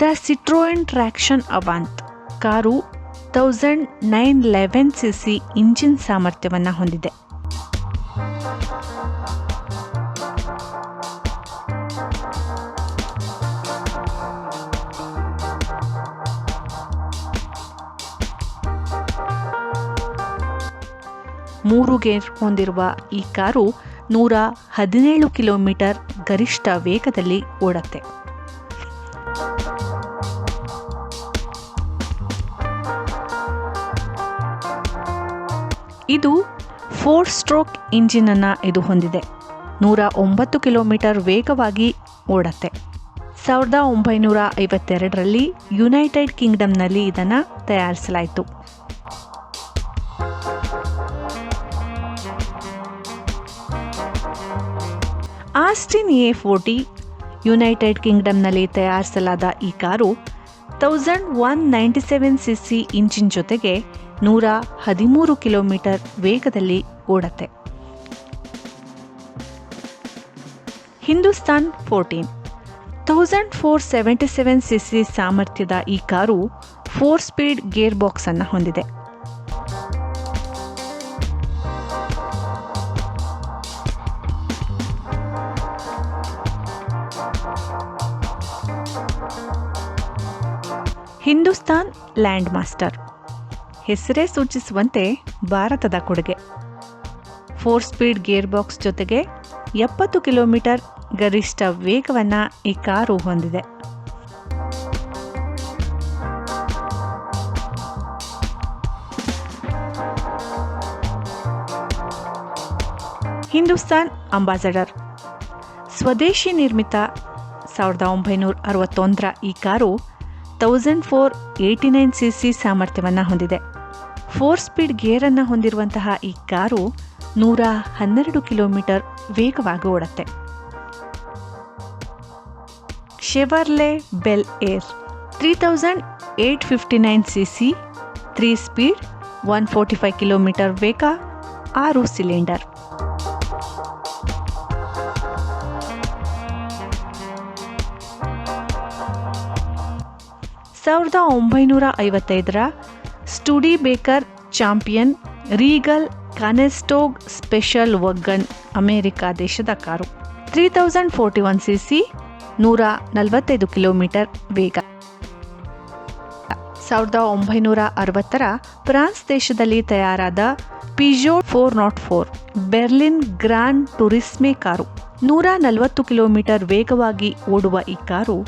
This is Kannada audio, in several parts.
The Citroen Traction Avant car thousand nine eleven C C engine ಸಾಮರ್ಥ್ಯವನ್ನು ಹೊಂದಿದೆ. ಮೂರು ಗೇರ್ ಹೊಂದಿರುವ ಈ ಕಾರು ನೂರ ಹದಿನೇಳು ಕಿಲೋಮೀಟರ್ ಗರಿಷ್ಠ ವೇಗದಲ್ಲಿ ಓಡತ್ತೆ. ಇದು ಫೋರ್ ಸ್ಟ್ರೋಕ್ ಇಂಜಿನನ್ನು ಇದು ಹೊಂದಿದೆ ನೂರ ಒಂಬತ್ತು ಕಿಲೋಮೀಟರ್ ವೇಗವಾಗಿ ಓಡತ್ತೆ. ಸಾವಿರದ ಒಂಬೈನೂರ ಐವತ್ತೆರಡರಲ್ಲಿ ಯುನೈಟೆಡ್ ಕಿಂಗ್ಡಮ್ನಲ್ಲಿ ಇದನ್ನು ತಯಾರಿಸಲಾಯಿತು. ಆಸ್ಟಿನ್ ಎ ಫೋರ್ಟಿ ಯುನೈಟೆಡ್ ಕಿಂಗ್ಡಮ್ನಲ್ಲಿ ತಯಾರಿಸಲಾದ ಈ car thousand one ninety seven C C engine ಜೊತೆಗೆ ನೂರ ಹದಿಮೂರು ಕಿಲೋಮೀಟರ್ ವೇಗದಲ್ಲಿ ಓಡತ್ತೆ. Hindustan fourteen thousand four seventy seven C C ಸಾಮರ್ಥ್ಯದ ಈ car four speed gear box ಅನ್ನು ಹೊಂದಿದೆ. ಹಿಂದೂಸ್ತಾನ್ ಲ್ಯಾಂಡ್ ಮಾಸ್ಟರ್ ಹೆಸರೇ ಸೂಚಿಸುವಂತೆ ಭಾರತದ ಕೊಡುಗೆ. ಫೋರ್ ಸ್ಪೀಡ್ ಗೇರ್ ಬಾಕ್ಸ್ ಜೊತೆಗೆ ಎಪ್ಪತ್ತು ಕಿಲೋಮೀಟರ್ ಗರಿಷ್ಠ ವೇಗವನ್ನು ಈ ಕಾರು ಹೊಂದಿದೆ. ಹಿಂದೂಸ್ತಾನ್ ಅಂಬಾಸಡರ್. ಸ್ವದೇಶಿ ನಿರ್ಮಿತ ಸಾವಿರದ ಒಂಬೈನೂರ ಅರವತ್ತೊಂದರ ಈ car thousand four eighty nine C C ಸಾಮರ್ಥ್ಯವನ್ನು ಹೊಂದಿದೆ. ಫೋರ್ ಸ್ಪೀಡ್ ಗೇರನ್ನು ಹೊಂದಿರುವಂತಹ ಈ ಕಾರು ನೂರ ಹನ್ನೆರಡು ಕಿಲೋಮೀಟರ್ ವೇಗವಾಗಿ ಓಡತ್ತೆ. Chevrolet Bel Air three thousand eight fifty nine C C three speed one forty five kilometre ವೇಗ, ಆರು ಸಿಲಿಂಡರ್ ಸಾವಿರದ ಒಂಬೈನೂರ ಐವತ್ತೈದರ Studebaker Champion Regal Conestoga special wagon America ದೇಶದ car three thousand forty one C C ನೂರ ನಲವತ್ತೈದು ಕಿಲೋಮೀಟರ್ ವೇಗ. ಸಾವಿರದ ಒಂಬೈನೂರ ಅರವತ್ತರ ಫ್ರಾನ್ಸ್ ದೇಶದಲ್ಲಿ ತಯಾರಾದ Peugeot four naught four Berline Grand Tourisme car. ನೂರ ನಲವತ್ತು ಕಿಲೋಮೀಟರ್ ವೇಗವಾಗಿ ಓಡುವ ಈ car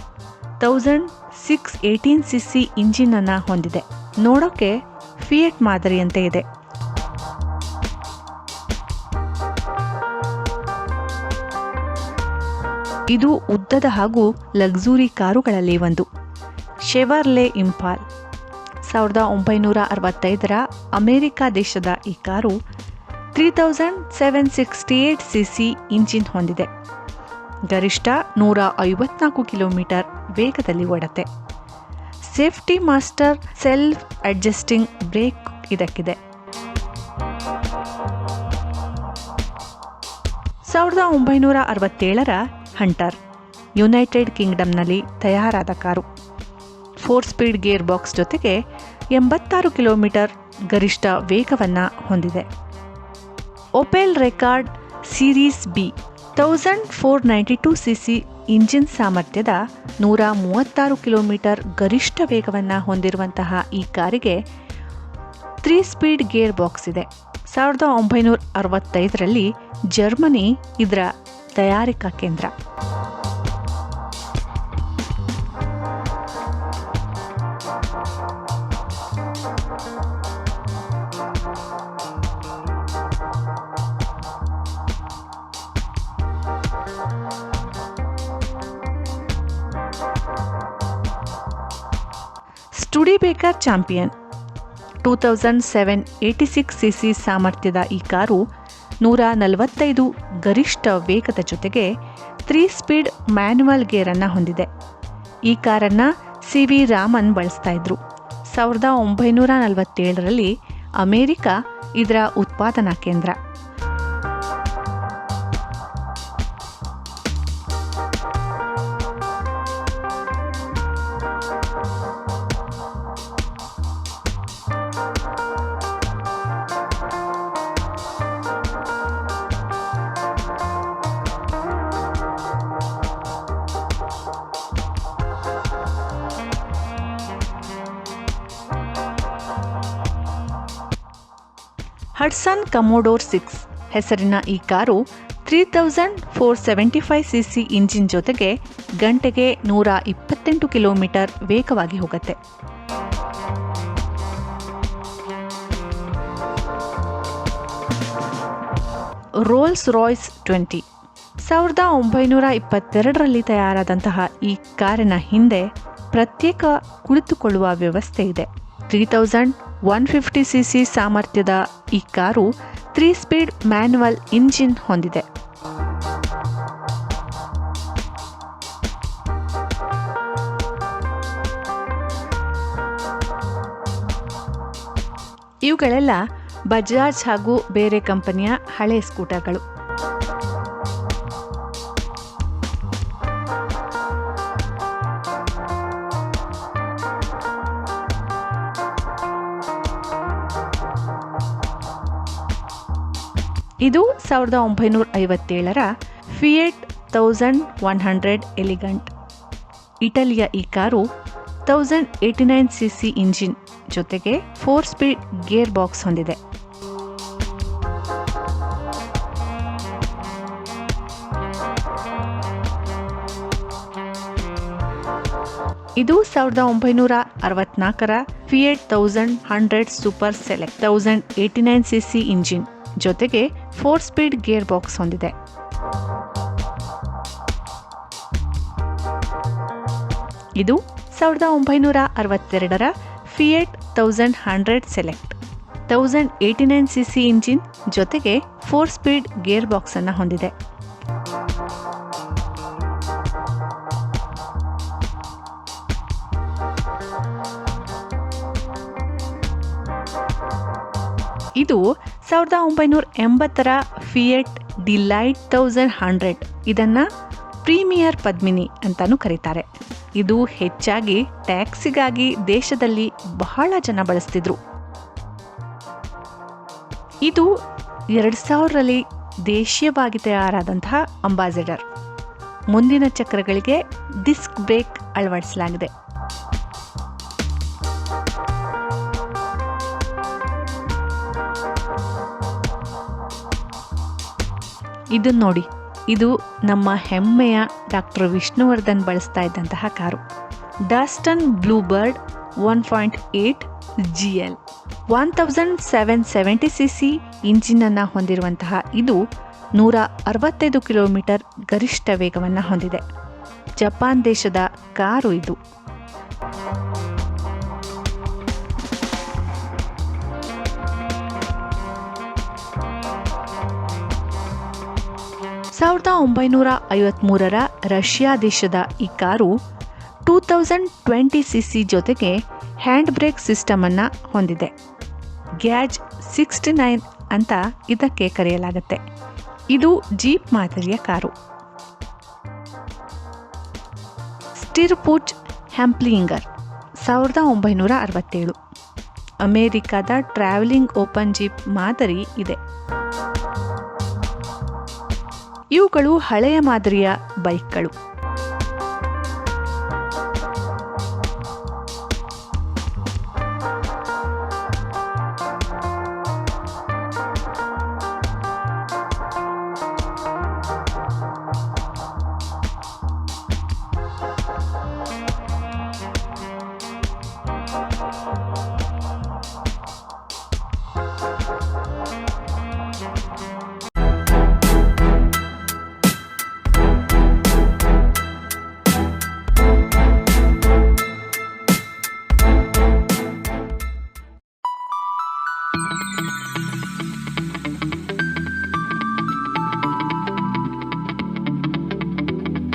thousand six eighteen C C engine ಅನ್ನ ಹೊಂದಿದೆ. ನೋಡೋಕೆ ಫಿಯೆಟ್ ಮಾದರಿಯಂತೆ ಇದೆ. ಇದು ಉದ್ದದ ಹಾಗೂ ಲಕ್ಸುರಿ ಕಾರುಗಳಲ್ಲಿ ಒಂದು. ಶೆವರ್ಲೆ ಇಂಫಾಲ್ ಸಾವಿರದ ಒಂಬೈನೂರ ಅರವತ್ತೈದರ ಅಮೆರಿಕ ದೇಶದ ಈ car three thousand seven sixty eight C C engine ಹೊಂದಿದೆ. ಗರಿಷ್ಠ ನೂರ ಐವತ್ನಾಲ್ಕು ಕಿಲೋಮೀಟರ್ ವೇಗದಲ್ಲಿ ಓಡತ್ತೆ. Safety master self adjusting brake ಇದಕ್ಕಿದೆ. ಸಾವಿರದ ಒಂಬೈನೂರ ಅರವತ್ತೇಳರ ಹಂಟರ್, ಯುನೈಟೆಡ್ ಕಿಂಗ್ಡಮ್ನಲ್ಲಿ ತಯಾರಾದ car. Four speed gear box ಜೊತೆಗೆ ಎಂಬತ್ತಾರು ಕಿಲೋಮೀಟರ್ ಗರಿಷ್ಠ ವೇಗವನ್ನು ಹೊಂದಿದೆ. Opel Rekord series B. Thousand four ninety two C C engine ಸಾಮರ್ಥ್ಯದ ನೂರ ಮೂವತ್ತಾರು ಕಿಲೋಮೀಟರ್ ಗರಿಷ್ಠ ವೇಗವನ್ನು ಹೊಂದಿರುವಂತಹ ಈ ಕಾರಿಗೆ ತ್ರೀ ಸ್ಪೀಡ್ ಗೇರ್ ಬಾಕ್ಸ್ ಇದೆ. ಸಾವಿರದ ಒಂಬೈನೂರ ಅರವತ್ತೈದರಲ್ಲಿ ಜರ್ಮನಿ ಇದರ ತಯಾರಿಕಾ ಕೇಂದ್ರ. Baker Champion? Two thousand seven, eighty six C C ಸಾಮರ್ಥ್ಯದ ಈ ಕಾರು ನೂರ ನಲವತ್ತೈದು ಗರಿಷ್ಠ ವೇಗದ ಜೊತೆಗೆ ತ್ರೀ ಸ್ಪೀಡ್ ಮ್ಯಾನ್ಯುವಲ್ ಗೇರನ್ನು ಹೊಂದಿದೆ. ಈ ಕಾರನ್ನು ಸಿ ವಿ ರಾಮನ್ ಬಳಸ್ತಾ ಇದ್ರು. ಸಾವಿರದ ಒಂಬೈನೂರ ನಲವತ್ತೇಳರಲ್ಲಿ ಅಮೇರಿಕ ಇದರ ಉತ್ಪಾದನಾ ಕೇಂದ್ರ. ಹಡ್ಸನ್ ಕಮೋಡೋರ್ ಸಿಕ್ಸ್ ಹೆಸರಿನ ಈ car three thousand four seventy five C C engine ಜೊತೆಗೆ ಗಂಟೆಗೆ ನೂರ ಇಪ್ಪತ್ತೆಂಟು ಕಿಲೋಮೀಟರ್ ವೇಗವಾಗಿ ಹೋಗುತ್ತೆ. ರೋಲ್ಸ್ ರಾಯ್ಸ್ ಟ್ವೆಂಟಿ ಸಾವಿರದ ಒಂಬೈನೂರ ಇಪ್ಪತ್ತೆರಡರಲ್ಲಿ ತಯಾರಾದಂತಹ ಈ ಕಾರಿನ ಹಿಂದೆ ಪ್ರತ್ಯೇಕ ಕುಳಿತುಕೊಳ್ಳುವ ವ್ಯವಸ್ಥೆ ಇದೆ. Three thousand one fifty C C ಸಾಮರ್ಥ್ಯದ ಈ car three speed manual engine ಹೊಂದಿದೆ. ಇವುಗಳೆಲ್ಲ ಬಜಾಜ್ ಹಾಗೂ ಬೇರೆ ಕಂಪನಿಯ ಹಳೆ ಸ್ಕೂಟರ್ಗಳು. ಇದು ಸಾವಿರದ ಒಂಬೈನೂರ ಐವತ್ತೇಳರ Fiat thousand one hundred elegant. ಇಟಲಿಯ ಈ car thousand eighty nine C C engine ಜೊತೆಗೆ ಫೋರ್ ಸ್ಪೀಡ್ ಗೇರ್ ಬಾಕ್ಸ್ ಹೊಂದಿದೆ. ಇದು ಸಾವಿರದ ಒಂಬೈನೂರ ಅರವತ್ನಾಲ್ಕರ Fiat thousand hundred super select thousand eighty nine C C engine ಜೊತೆಗೆ ಫೋರ್ ಸ್ಪೀಡ್ ಗೇರ್ ಬಾಕ್ಸ್ ಹೊಂದಿದೆ. ಇದು ಸಾವಿರದ ಒಂಬೈನೂರ ಅರವತ್ತೆರಡರ Fiat thousand hundred select thousand eighty nine C C engine ಜೊತೆಗೆ ಫೋರ್ ಸ್ಪೀಡ್ ಗೇರ್ ಬಾಕ್ಸ್ ಅನ್ನು ಹೊಂದಿದೆ. ಇದು ಸಾವಿರದ ಒಂಬೈನೂರ ಎಂಬತ್ತರ ಫಿಯೆಟ್ ಡಿಲೈಟ್ ತೌಸಂಡ್ ಹಂಡ್ರೆಡ್ ಇದನ್ನು ಪ್ರೀಮಿಯರ್ ಪದ್ಮಿನಿ ಅಂತಲೂ ಕರೀತಾರೆ. ಇದು ಹೆಚ್ಚಾಗಿ ಟ್ಯಾಕ್ಸಿಗಾಗಿ ದೇಶದಲ್ಲಿ ಬಹಳ ಜನ ಬಳಸ್ತಿದ್ರು. ಇದು ಎರಡು ಸಾವಿರರಲ್ಲಿ ದೇಶೀಯವಾಗಿ ತಯಾರಾದಂತಹ ಅಂಬಾಸಿಡರ್. ಮುಂದಿನ ಚಕ್ರಗಳಿಗೆ ಡಿಸ್ಕ್ ಬ್ರೇಕ್ ಅಳವಡಿಸಲಾಗಿದೆ. ಇದನ್ನ ನೋಡಿ, ಇದು ನಮ್ಮ ಹೆಮ್ಮೆಯ ಡಾಕ್ಟರ್ ವಿಷ್ಣುವರ್ಧನ್ ಬಳಸ್ತಾ ಇದ್ದಂತಹ car. Datsun Bluebird one point eight G L one thousand seven seventy C C ಇಂಜಿನನ್ನು ಹೊಂದಿರುವಂತಹ ಇದು ನೂರ ಅರವತ್ತೈದು ಕಿಲೋಮೀಟರ್ ಗರಿಷ್ಠ ವೇಗವನ್ನು ಹೊಂದಿದೆ. ಜಪಾನ್ ದೇಶದ ಕಾರು ಇದು. ಸಾವಿರದ ಒಂಬೈನೂರ ಐವತ್ತ್ಮೂರರ ರಷ್ಯಾ ದೇಶದ ಈ car two thousand twenty C C ಜೊತೆಗೆ ಹ್ಯಾಂಡ್ ಬ್ರೇಕ್ ಸಿಸ್ಟಮನ್ನು ಹೊಂದಿದೆ. ಗ್ಯಾಜ್ ಸಿಕ್ಸ್ಟಿ ನೈನ್ ಅಂತ ಇದಕ್ಕೆ ಕರೆಯಲಾಗುತ್ತೆ. ಇದು ಜೀಪ್ ಮಾದರಿಯ ಕಾರು. ಸ್ಟಿರ್ಪುಚ್ ಹ್ಯಾಂಪ್ಲಿಂಗರ್, ಸಾವಿರದ ಒಂಬೈನೂರ ಅರವತ್ತೇಳು. ಅಮೇರಿಕಾದ ಟ್ರಾವೆಲಿಂಗ್ ಓಪನ್ ಜೀಪ್ ಮಾದರಿ ಇದೆ. ಇವುಗಳು ಹಳೆಯ ಮಾದರಿಯ ಬೈಕ್ಗಳು.